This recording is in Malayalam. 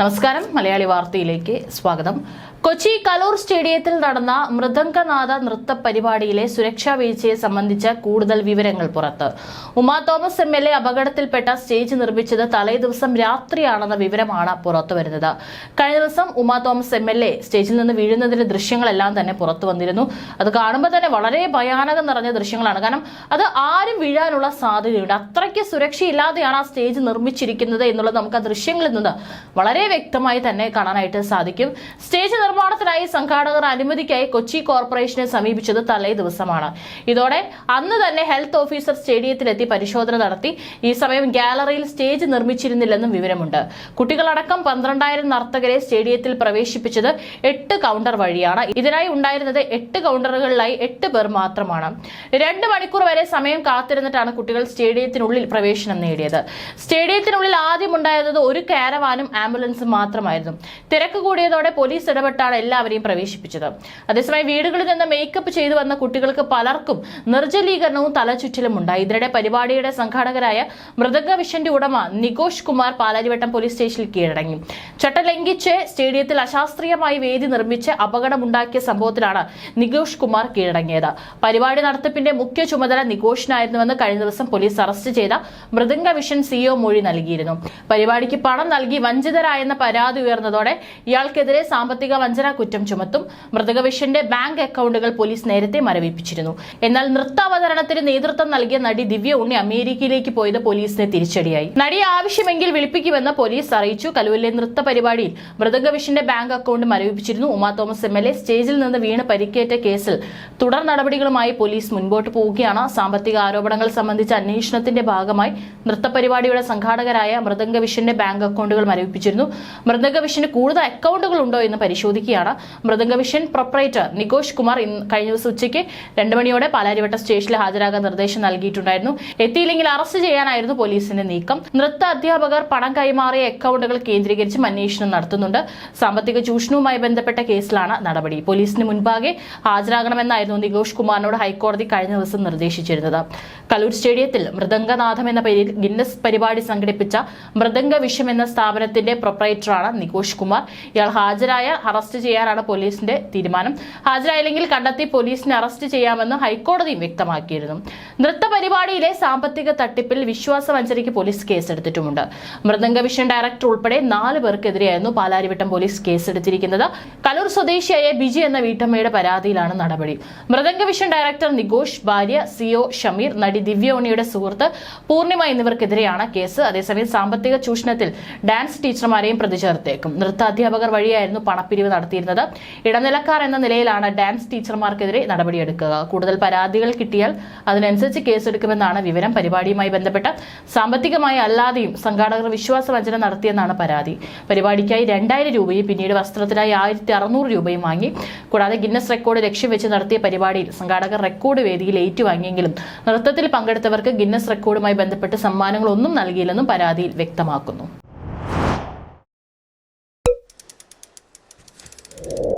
നമസ്കാരം. മലയാളി വാർത്തയിലേക്ക് സ്വാഗതം. കൊച്ചി കലൂർ സ്റ്റേഡിയത്തിൽ നടന്ന മൃദംഗനാഥ നൃത്ത പരിപാടിയിലെ സുരക്ഷാ വീഴ്ചയെ സംബന്ധിച്ച കൂടുതൽ വിവരങ്ങൾ പുറത്ത്. Uma Thomas M L A അപകടത്തിൽപ്പെട്ട സ്റ്റേജ് നിർമ്മിച്ചത് തലേ ദിവസം രാത്രിയാണെന്ന വിവരമാണ് പുറത്തുവരുന്നത് കഴിഞ്ഞ ദിവസം Uma Thomas M L A സ്റ്റേജിൽ നിന്ന് വീഴുന്നതിന്റെ ദൃശ്യങ്ങളെല്ലാം തന്നെ പുറത്തു വന്നിരുന്നു. അത് കാണുമ്പോൾ തന്നെ വളരെ ഭയാനകം നിറഞ്ഞ ദൃശ്യങ്ങളാണ്. കാരണം അത് ആരും വീഴാനുള്ള സാധ്യതയുണ്ട്. അത്രയ്ക്ക് സുരക്ഷയില്ലാതെയാണ് ആ സ്റ്റേജ് നിർമ്മിച്ചിരിക്കുന്നത് എന്നുള്ളത് നമുക്ക് ആ ദൃശ്യങ്ങളിൽ നിന്ന് വളരെ വ്യക്തമായി തന്നെ കാണാനായിട്ട് സാധിക്കും. സ്റ്റേജ് നിർമ്മാണത്തിനായി സംഘാടകർ അനുമതിക്കായി കൊച്ചി കോർപ്പറേഷനെ സമീപിച്ചത് തലേ ദിവസമാണ്. ഇതോടെ അന്ന് തന്നെ ഹെൽത്ത് ഓഫീസർ സ്റ്റേഡിയത്തിലെത്തി പരിശോധന നടത്തി. ഈ സമയം ഗാലറിയിൽ സ്റ്റേജ് നിർമ്മിച്ചിരുന്നില്ലെന്നും വിവരമുണ്ട്. കുട്ടികളടക്കം പന്ത്രണ്ടായിരം നർത്തകരെ സ്റ്റേഡിയത്തിൽ പ്രവേശിപ്പിച്ചത് എട്ട് കൗണ്ടർ വഴിയാണ്. ഇതിനായി ഉണ്ടായിരുന്നത് എട്ട് കൗണ്ടറുകളിലായി എട്ട് പേർ മാത്രമാണ്. രണ്ട് മണിക്കൂർ വരെ സമയം കാത്തിരുന്നിട്ടാണ് കുട്ടികൾ സ്റ്റേഡിയത്തിനുള്ളിൽ പ്രവേശനം നേടിയത്. സ്റ്റേഡിയത്തിനുള്ളിൽ ആദ്യം ഉണ്ടായിരുന്നത് ഒരു കാരവാനും ആംബുലൻസും മാത്രമായിരുന്നു. തിരക്ക് കൂടിയതോടെ പോലീസ് ഇടപെട്ടാണ് എല്ലാവരെയും പ്രവേശിപ്പിച്ചത്. അതേസമയം വീടുകളിൽ നിന്ന് മേക്കപ്പ് ചെയ്തു വന്ന കുട്ടികൾക്ക് പലർക്കും നിർജലീകരണവും തലചുറ്റലും ഉണ്ടായി. ഇതിനിടെ പരിപാടിയുടെ സംഘാടകരായ മൃദംഗ വിഷന്റെ ഉടമ നികോഷ് കുമാർ പാലാരിവട്ടം പോലീസ് സ്റ്റേഷനിൽ കീഴടങ്ങി. ചട്ടം ലംഘിച്ച് സ്റ്റേഡിയത്തിൽ അശാസ്ത്രീയമായി വേദി നിർമ്മിച്ച് അപകടമുണ്ടാക്കിയ സംഭവത്തിലാണ് നികോഷ് കുമാർ കീഴടങ്ങിയത്. പരിപാടി നടത്തിപ്പിന്റെ മുഖ്യ ചുമതല നികോഷിനായിരുന്നുവെന്ന് കഴിഞ്ഞ ദിവസം പോലീസ് അറസ്റ്റ് ചെയ്ത മൃദംഗ വിഷൻ സിഇഒ മൊഴി നൽകിയിരുന്നു. പരിപാടിക്ക് പണം നൽകി വഞ്ചിതരായെന്ന പരാതി ഉയർന്നതോടെ ഇയാൾക്കെതിരെ സാമ്പത്തിക വഞ്ചന കുറ്റം ചുമത്തും മൃതകവിഷന്റെ ബാങ്ക് അക്കൗണ്ടുകൾ പോലീസ് നേരത്തെ മരവിപ്പിച്ചിരുന്നു. എന്നാൽ നൃത്താവതരണത്തിന് നേതൃത്വം നൽകിയ നടി ദിവ്യ ഉണ്ണി അമേരിക്കയിലേക്ക് പോയത് പോലീസിനെ തിരിച്ചടിയായി. നടിയെ ആവശ്യമെങ്കിൽ വിളിപ്പിക്കുമെന്ന് പോലീസ് അറിയിച്ചു. കലൂരിലെ നൃത്ത പരിപാടിയിൽ മൃതകവിഷന്റെ ബാങ്ക് അക്കൗണ്ട് മരവിപ്പിച്ചിരുന്നു. ഉമാ തോമസ് എം സ്റ്റേജിൽ നിന്ന് വീണ് പരിക്കേറ്റ കേസിൽ തുടർ നടപടികളുമായി പോലീസ് മുൻപോട്ട് പോവുകയാണ്. സാമ്പത്തിക ആരോപണങ്ങൾ സംബന്ധിച്ച അന്വേഷണത്തിന്റെ ഭാഗമായി നൃത്തപരിപാടിയുടെ സംഘാടകരായ മൃദംഗവിഷന്റെ ബാങ്ക് അക്കൗണ്ടുകൾ മരവിപ്പിച്ചിരുന്നു. മൃദംഗവിഷന് കൂടുതൽ അക്കൗണ്ടുകൾ ഉണ്ടോ എന്ന് പരിശോധിക്കുകയാണ്. മൃദംഗവിഷൻ പ്രൊപ്പറേറ്റർ നികോഷ് കുമാർ കഴിഞ്ഞ ദിവസം ഉച്ചയ്ക്ക് രണ്ട് മണിയോടെ പാലാരിവട്ട സ്റ്റേഷനിൽ ഹാജരാകാൻ നിർദ്ദേശം നൽകിയിട്ടുണ്ടായിരുന്നു. എത്തിയില്ലെങ്കിൽ അറസ്റ്റ് ചെയ്യാനായിരുന്നു പോലീസിന്റെ നീക്കം. നൃത്ത അധ്യാപകർ പണം കൈമാറിയ അക്കൗണ്ടുകൾ കേന്ദ്രീകരിച്ചും അന്വേഷണം നടത്തുന്നുണ്ട്. സാമ്പത്തിക ചൂഷണവുമായി ബന്ധപ്പെട്ട കേസിലാണ് നടപടി. പോലീസിന് മുൻപാകെ ഹാജരാകണമെന്നായിരുന്നു നികോഷ് കുമാറിനോട് ഹൈക്കോടതി കഴിഞ്ഞ ദിവസം നിർദ്ദേശിച്ചിരുന്നത്. കലൂർ സ്റ്റേഡിയത്തിൽ മൃദംഗനാഥം എന്ന പേരിൽ ഗിന്നസ് പരിപാടി സംഘടിപ്പിച്ച മൃദംഗ വിഷം എന്ന സ്ഥാപനത്തിന്റെ പ്രൊപ്പറേറ്ററാണ് നികോഷ് കുമാർ. ഇയാൾ ഹാജരായ അറസ്റ്റ് ചെയ്യാനാണ് പോലീസിന്റെ തീരുമാനം. ഹാജരായില്ലെങ്കിൽ കണ്ടെത്തി പോലീസിനെ അറസ്റ്റ് ചെയ്യാമെന്ന് ഹൈക്കോടതിയും വ്യക്തമാക്കിയിരുന്നു. നൃത്ത പരിപാടിയിലെ സാമ്പത്തിക തട്ടിപ്പിൽ വിശ്വാസ വഞ്ചനയ്ക്ക് പോലീസ് കേസെടുത്തിട്ടുമുണ്ട്. മൃദംഗ വിഷൻ ഡയറക്ടർ ഉൾപ്പെടെ നാല് പേർക്കെതിരെയായിരുന്നു പാലാരിവട്ടം പോലീസ് കേസെടുത്തിരിക്കുന്നത്. കലൂർ സ്വദേശിയായ ബിജി എന്ന വീട്ടമ്മയുടെ പരാതിയിലാണ് നടപടി. മൃദംഗ വിഷൻ ഡയറക്ടർ നികോഷ് ഭാര്യ സിഒ ഷമീർ നടി ദിവ്യോണിയുടെ സുഹൃത്ത് പൂർണിമ എന്നിവർക്കെതിരെയാണ് കേസ്. അതേസമയം സാമ്പത്തിക ചൂഷണത്തിൽ ഡാൻസ് ടീച്ചർമാരെയും പ്രതി ചേർത്തേക്കും നൃത്താധ്യാപകർ വഴിയായിരുന്നു പണപ്പിരിവ് നടത്തിയിരുന്നത്. ഇടനിലക്കാർ എന്ന നിലയിലാണ് ഡാൻസ് ടീച്ചർമാർക്കെതിരെ നടപടിയെടുക്കുക. കൂടുതൽ പരാതികൾ കിട്ടിയാൽ അതിനനുസരിച്ച് കേസെടുക്കുമെന്നാണ് വിവരം. പരിപാടിയുമായി ബന്ധപ്പെട്ട് സാമ്പത്തികമായി അല്ലാതെയും സംഘാടകർ വിശ്വാസവഞ്ചന നടത്തിയെന്നാണ് പരാതി. പരിപാടിക്കായി രണ്ടായിരം രൂപയും പിന്നീട് വസ്ത്രത്തിനായി ആയിരത്തി അറുന്നൂറ് രൂപയും വാങ്ങി. കൂടാതെ ഗിന്നസ് റെക്കോർഡ് ലക്ഷ്യം വെച്ച് നടത്തിയ പരിപാടിയിൽ സംഘാടകർ റെക്കോർഡ് വേദിയിൽ ഏറ്റുവാങ്ങിയെങ്കിലും നൃത്തത്തിൽ പങ്കെടുത്തവർക്ക് ഗിന്നസ് റെക്കോർഡുമായി ബന്ധപ്പെട്ട് സമ്മാനങ്ങളൊന്നും നൽകിയില്ലെന്നും പരാതിയിൽ വ്യക്തമാക്കുന്നു. you